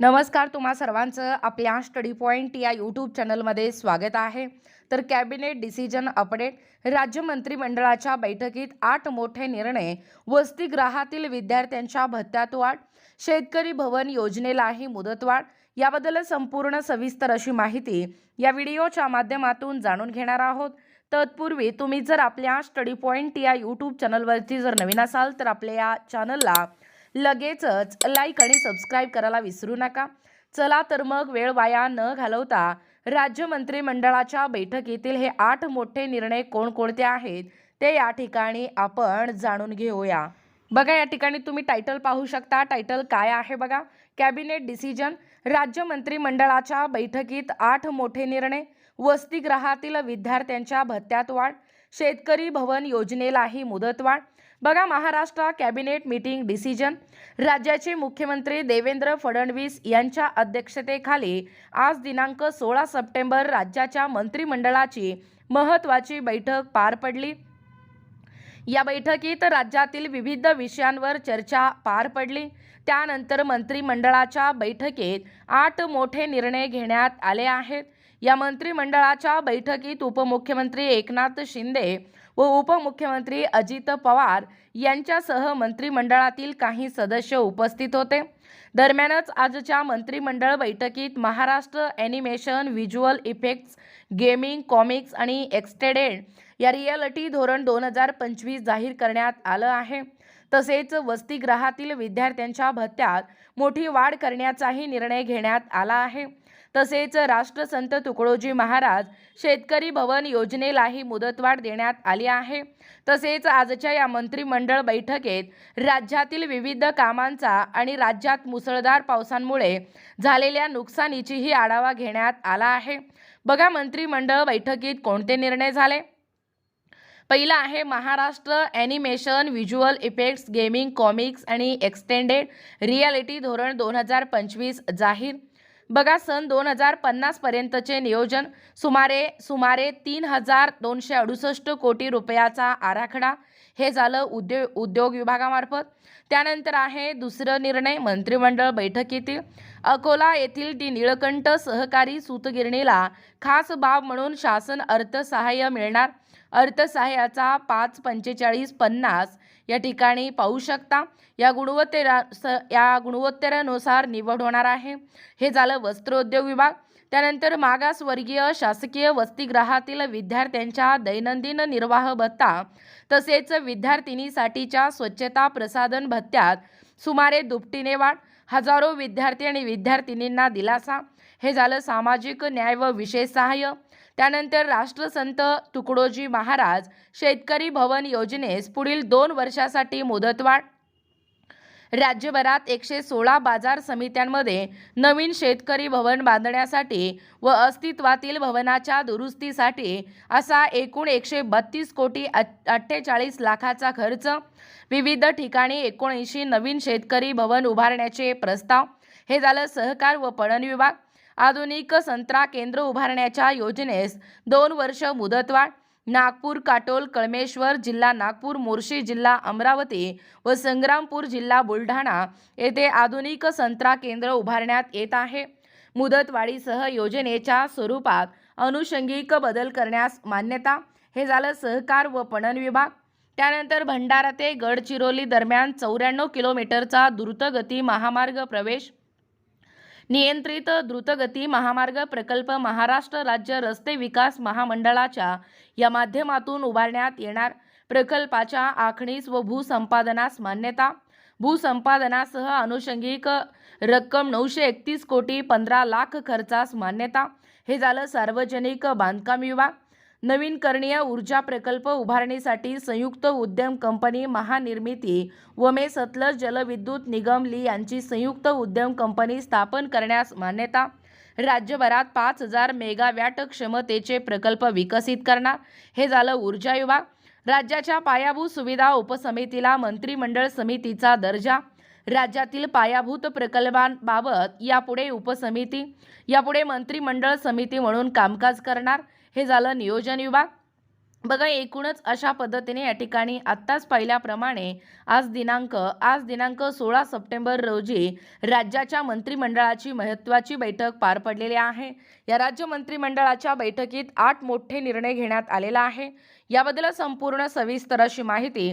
नमस्कार तुम्हा सर्वांचं आपल्या स्टडी पॉईंट या यूट्यूब चॅनलमध्ये स्वागत आहे. तर कॅबिनेट डिसिजन अपडेट राज्य मंत्रिमंडळाच्या बैठकीत आठ मोठे निर्णय वसतिगृहातील विद्यार्थ्यांच्या भत्त्यात वाढ शेतकरी भवन योजनेलाही मुदतवाढ याबद्दल संपूर्ण सविस्तर अशी माहिती या व्हिडिओच्या माध्यमातून जाणून घेणार आहोत. तत्पूर्वी तुम्ही जर आपल्या स्टडी पॉईंट या यूट्यूब चॅनलवरती जर नवीन असाल तर आपल्या या चॅनलला लगेचच लाईक आणि सबस्क्राईब करायला विसरू नका. चला तर मग वेळ वाया न घालवता राज्य मंत्रिमंडळाच्या बैठकीतील हे आठ मोठे निर्णय कोणकोणते आहेत ते या ठिकाणी आपण जाणून घेऊया. बघा या ठिकाणी तुम्ही टायटल पाहू शकता. टायटल काय आहे बघा? कॅबिनेट डिसिजन राज्य मंत्रिमंडळाच्या बैठकीत आठ मोठे निर्णय. वसतिगृहातील विद्यार्थ्यांच्या भत्त्यात वाढ. शेतकरी भवन योजनेलाही मुदतवाढ. बघा महाराष्ट्र कॅबिनेट मीटिंग डिसिजन. राज्याचे मुख्यमंत्री देवेंद्र फडणवीस यांच्या अध्यक्षतेखाली आज दिनांक सोळा सप्टेंबर राज्याच्या मंत्रिमंडळाची महत्त्वाची बैठक पार पडली. या बैठकीत राज्यातील विविध विषयांवर चर्चा पार पडली. त्यानंतर मंत्रिमंडळाच्या बैठकीत आठ मोठे निर्णय घेण्यात आले आहेत. या मंत्रिमंडळाच्या बैठकीत उपमुख्यमंत्री एकनाथ शिंदे व उपमुख्यमंत्री अजित पवार यांच्यासह मंत्रिमंडळातील काही सदस्य उपस्थित होते. दरम्यानच आजच्या मंत्रिमंडळ बैठकीत Maharashtra animation visual effects gaming comics आणि एक्सटेडेड या रियालिटी धोरण दोन हजार पंचवीस जाहीर करण्यात आलं आहे. तसेच वसतिगृहातील विद्यार्थ्यांच्या भत्त्यात मोठी वाढ करण्याचाही निर्णय घेण्यात आला आहे. तसेच राष्ट्रसंत तुकडोजी महाराज शेतकरी भवन योजनेलाही मुदतवाढ देण्यात आली आहे. तसेच आजच्या या मंत्रिमंडळ बैठकीत राज्यातील विविध कामांचा आणि राज्यात मुसळधार पावसांमुळे झालेल्या नुकसानीचीही आढावा घेण्यात आला आहे. बघा मंत्रिमंडळ बैठकीत कोणते निर्णय झाले? पहिला आहे Maharashtra animation visual effects gaming comics आणि एक्सटेंडेड रियालिटी धोरण दोन हजार पंचवीस जाहीर बघा सन दोन हजार पन्नासपर्यंतचे नियोजन सुमारे सुमारे तीन हजार दोनशे अडुसष्ट कोटी रुपयाचा आराखडा. हे झालं उद्योग उद्योग विभागामार्फत. त्यानंतर आहे दुसरं निर्णय मंत्रिमंडळ बैठकीतील. अकोला येथील डी निळकंठ सहकारी सूतगिरणीला खास बाब म्हणून शासन अर्थसहाय्य मिळणार. अर्थसहाय्याचा पाच पंचेचाळीस पन्नास या ठिकाणी पाहू शकता. या गुणवत्तेरा स या गुणवत्तेनुसार निवड होणार आहे. हे झालं वस्त्रोद्योग विभाग. त्यानंतर मागासवर्गीय शासकीय वसतिगृहातील विद्यार्थ्यांच्या दैनंदिन निर्वाह भत्ता तसेच विद्यार्थिनीसाठीच्या स्वच्छता प्रसाधन भत्त्यात सुमारे दुपटीने वाढ. हजारो विद्यार्थी आणि विद्यार्थिनींना दिलासा. हे झालं सामाजिक न्याय व विशेष सहाय्य. त्यानंतर राष्ट्रसंत तुकडोजी महाराज शेतकरी भवन योजनेस पुढील दोन वर्षासाठी मुदतवाढ. राज्यभरात एकशे सोळा बाजार समित्यांमध्ये नवीन शेतकरी भवन बांधण्यासाठी व अस्तित्वातील भवनाच्या दुरुस्तीसाठी असा एकूण एकशे बत्तीस कोटी अठ्ठेचाळीस लाखाचा खर्च. विविध ठिकाणी एकोणऐंशी नवीन शेतकरी भवन उभारण्याचे प्रस्ताव. हे झालं सहकार व पणन विभाग. आधुनिक संत्रा केंद्र उभारण्याच्या योजनेस दोन वर्ष मुदतवाढ. नागपूर काटोल कळमेश्वर जिल्हा नागपूर मोर्शी जिल्हा अमरावती व संग्रामपूर जिल्हा बुलढाणा येथे आधुनिक संत्रा केंद्र उभारण्यात येत आहे. मुदतवाढीसह योजनेच्या स्वरूपात अनुषंगिक बदल करण्यास मान्यता. हे झालं सहकार व पणन विभाग. त्यानंतर भंडारा ते गडचिरोली दरम्यान चौऱ्याण्णव किलोमीटरचा द्रुतगती महामार्ग प्रवेश. नियंत्रित द्रुतगती महामार्ग प्रकल्प महाराष्ट्र राज्य रस्ते विकास महामंडळाच्या या माध्यमातून उभारण्यात येणार. प्रकल्पाच्या आखणीस व भूसंपादनास मान्यता. भूसंपादनासह अनुषंगिक रक्कम नऊशे एकतीस कोटी पंधरा लाख खर्चास मान्यता. हे झालं सार्वजनिक बांधकाम विभाग. नवीनकरणीय ऊर्जा प्रकल्प उभारणीसाठी संयुक्त उद्यम कंपनी महानिर्मिती व मे सतलज जलविद्युत निगम ली यांची संयुक्त उद्यम कंपनी स्थापन करण्यास मान्यता. राज्यभरात पाच हजार मेगावॅट क्षमतेचे प्रकल्प विकसित करणार. हे झालं ऊर्जा विभाग राज्याच्या पायाभूत सुविधा उपसमितीला मंत्रिमंडळ समितीचा दर्जा. राज्यातील पायाभूत प्रकल्पांबाबत यापुढे उपसमिती यापुढे मंत्रिमंडळ समिती म्हणून कामकाज करणार. हे झालं नियोजन विभाग. बघा एकूणच अशा पद्धतीने या ठिकाणी आत्ताच पाहिल्याप्रमाणे आज दिनांक आज दिनांक सोळा सप्टेंबर रोजी राज्याच्या मंत्रिमंडळाची महत्त्वाची बैठक पार पडलेली आहे. या राज्य मंत्रिमंडळाच्या बैठकीत आठ मोठे निर्णय घेण्यात आलेला आहे. याबद्दल संपूर्ण सविस्तर अशी माहिती